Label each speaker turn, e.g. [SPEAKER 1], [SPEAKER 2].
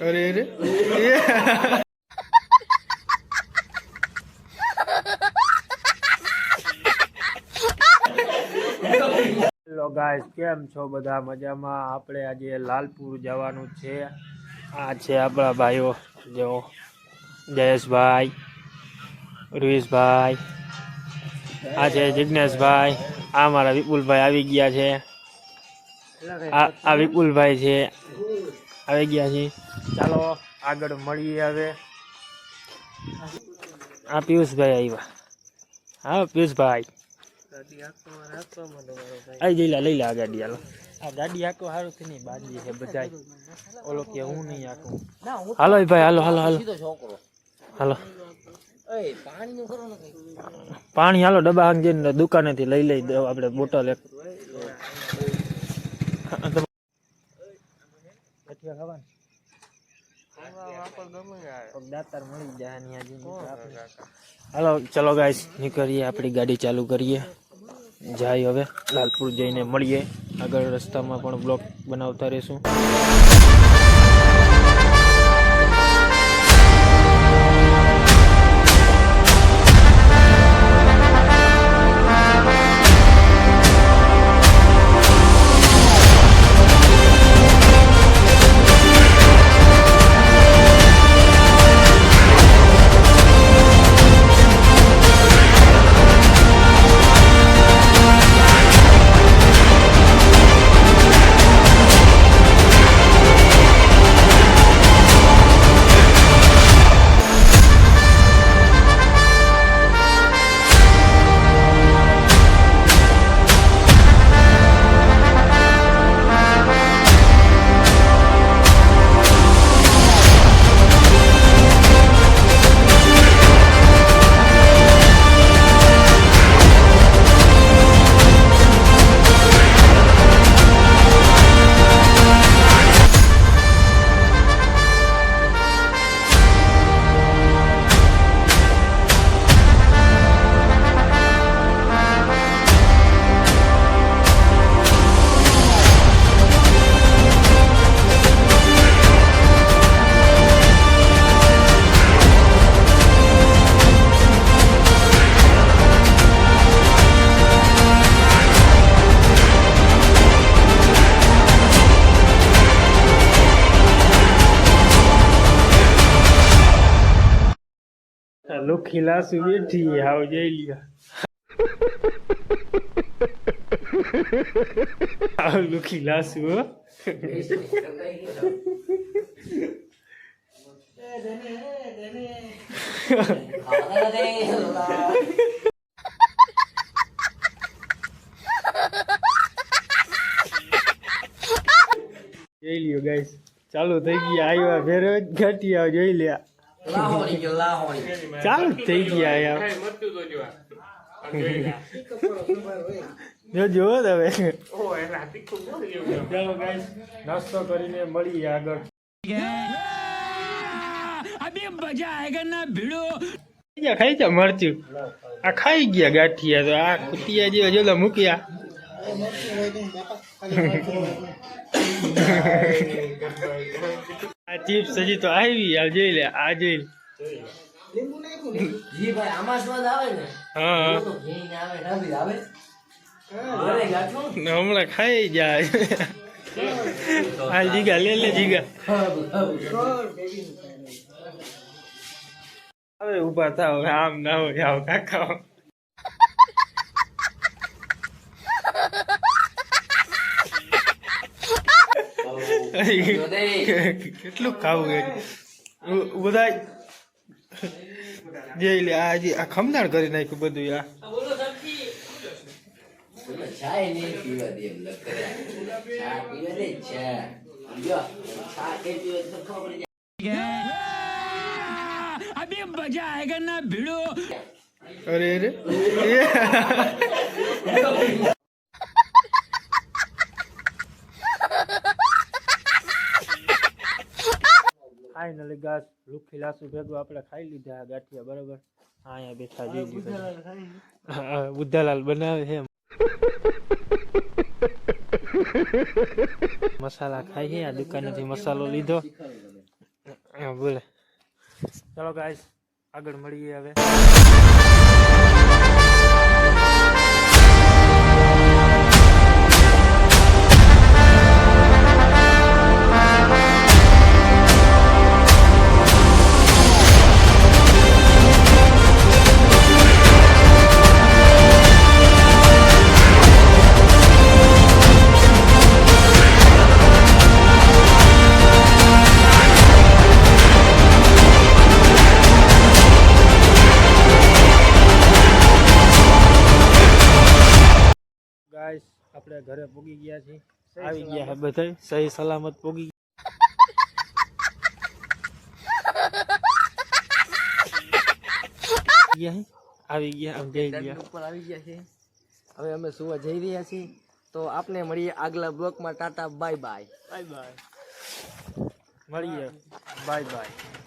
[SPEAKER 1] અરે અરે. Hello guys, કેમ છો બધા? મજામાં? આપણે આજે લાલપુર જવાનું છે. આ છે આપણા ભાઈઓ. જો, જયેશભાઈ રૂહીશભાઈ આ છે જિજ્ઞેશભાઈ આ મારા વિપુલભાઈ આવી ગયા છે. આ વિપુલભાઈ છે. આવી ગયા છે. ચાલો આગળ મળીએ હવે. આ પિયુષભાઈ આવ્યા. હા પિયુષભાઈ. આવી જઈ લા લઈ લા આ ગાડી હાલો. આ ગાડી આખો સારું થી નહીં બાજી છે બધા ઓલો કે હું નહીં આખું. હાલો ભાઈ હાલો હાલો હાલો. હાલો.
[SPEAKER 2] પાણી
[SPEAKER 1] હાલો ડબ્બા દુકાનેથી લઈ લઈ દો આપણે બોટલ એક. હાલો, ચલો ગાઈસ નીકળીએ, આપણી ગાડી ચાલુ કરીએ. જાય હવે, લાલપુર જઈને મળીએ. આગળ રસ્તામાં પણ બ્લોક બનાવતા રહીશું. લુખી લાસુ બેઠી હાવ જઈ લ્યો. હાવ લુખી લાસુ હો.
[SPEAKER 2] ખાવા
[SPEAKER 1] જોઈ લ્યો ગાઈસ ચાલુ થઈ ગયા આવ્યા ફેર ઘટી આવ, જોઈ લે
[SPEAKER 2] લાહોરી ગયો લાહોરી
[SPEAKER 1] ચાલુ જ થઈ ગયા યાર. જો જુઓ તમે. ચાલો ગાઈસ નાસ્તો કરીને મળીએ આગળ. ગયા ખાઈ જા મરચું? આ ખાઈ ગયા ગાંઠિયા તો આ કુતિયા જેવા જોલા મૂક્યા. આ ચિપ્સ હજી તો આવી આ જોઈ લે આ જોઈ લે.
[SPEAKER 2] જી ભાઈ આમાં સ્વાદ આવે ને?
[SPEAKER 1] હા.
[SPEAKER 2] તો ઘી ને આવે ડાબી આવે.
[SPEAKER 1] હમણાં ખાઈ જાય. આ જીગા લે લે જીગા. હવે ઊભા થાવ આમ ના હોય આવ કાકા. કેટલું ખાવું બધા જે લે, આ આ ખમદાણ કરી નાખ્યું બધું
[SPEAKER 2] આ. કે પીવે તો ખબર પડી
[SPEAKER 1] અરે અરે. ફાઇનલી ગાસ લુખી લાસુ ભેગું આપણે ખાઈ લીધા આ ગાંઠિયા બરોબર? હા અહીંયા બેઠા જોઈ લીધા. બુદ્ધાલાલ બનાવે છે મસાલા ખાઈ હે આ દુકાનેથી મસાલો લીધો. બોલે. ચલો ગાઈસ આગળ મળીએ હવે. આપણે ઘરે પૂગી ગયા છીએ. આવી ગયા બધા. સહી સલામત પૂગી ગયા. આવી ગયા આમ જઈ ગયા.
[SPEAKER 2] ઉપર આવી ગયા છે. હવે અમે સુવા જઈ રહ્યા છીએ. તો આપને મળીએ આગલા બ્લોકમાં. Tata bye bye.
[SPEAKER 1] Bye bye. મળીએ. Bye bye.